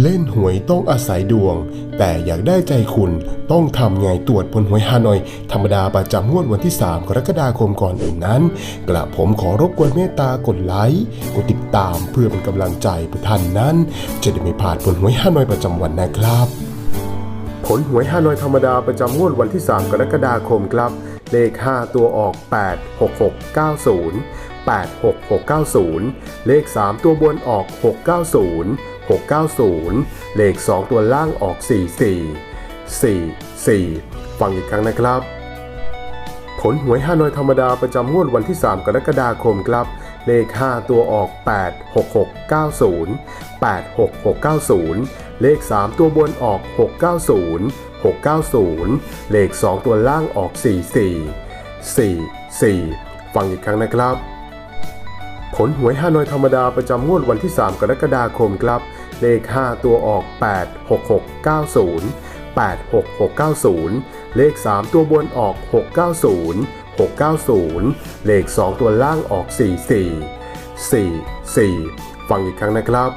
เล่นหวยต้องอาศัยดวง แต่อยากได้ใจคุณต้องทำไงตรวจผลหวยฮานอย ธรรมดาประจำงวดวันที่ 3 กรกฎาคมก่อนอื่นนั้น กระผมขอรบกวนเมตตากดไลค์กดติดตามเพื่อเป็นกำลังใจผู้ท่านนั้น จะได้ไม่พลาดผลหวยฮานอยประจำวันนะครับ ผลหวยฮานอยธรรมดาประจำงวดวันที่ 3 กรกฎาคมครับ เลข 5 ตัวออก 8 6 6 9 0 8 6 6 9 0 เลข 3 ตัวบนออก 690 690 เลข 2 ตัวล่างออก 44 4 4 ฟังอีกครั้งนะครับ ผลหวยฮานอยธรรมดาประจำงวดวันที่ 3 กรกฎาคมครับ เลข 5 ตัวออก 8 6 6 9 0 8 6 6 9 0 เลข 3 ตัวบนออก 690 690 เลข 2 ตัวล่างออก 44 4 4 ฟังอีกครั้งนะครับ ผลหวยฮานอยธรรมดาประจำงวดวันที่ 3 กรกฎาคมครับ เลข 5 ตัวออก 8 6 6 9 0 8 6 6 9 0 เลข 3 ตัวบนออก 690 690 เลข 2 ตัวล่างออก 44 4 4 ฟังอีกครั้งนะครับ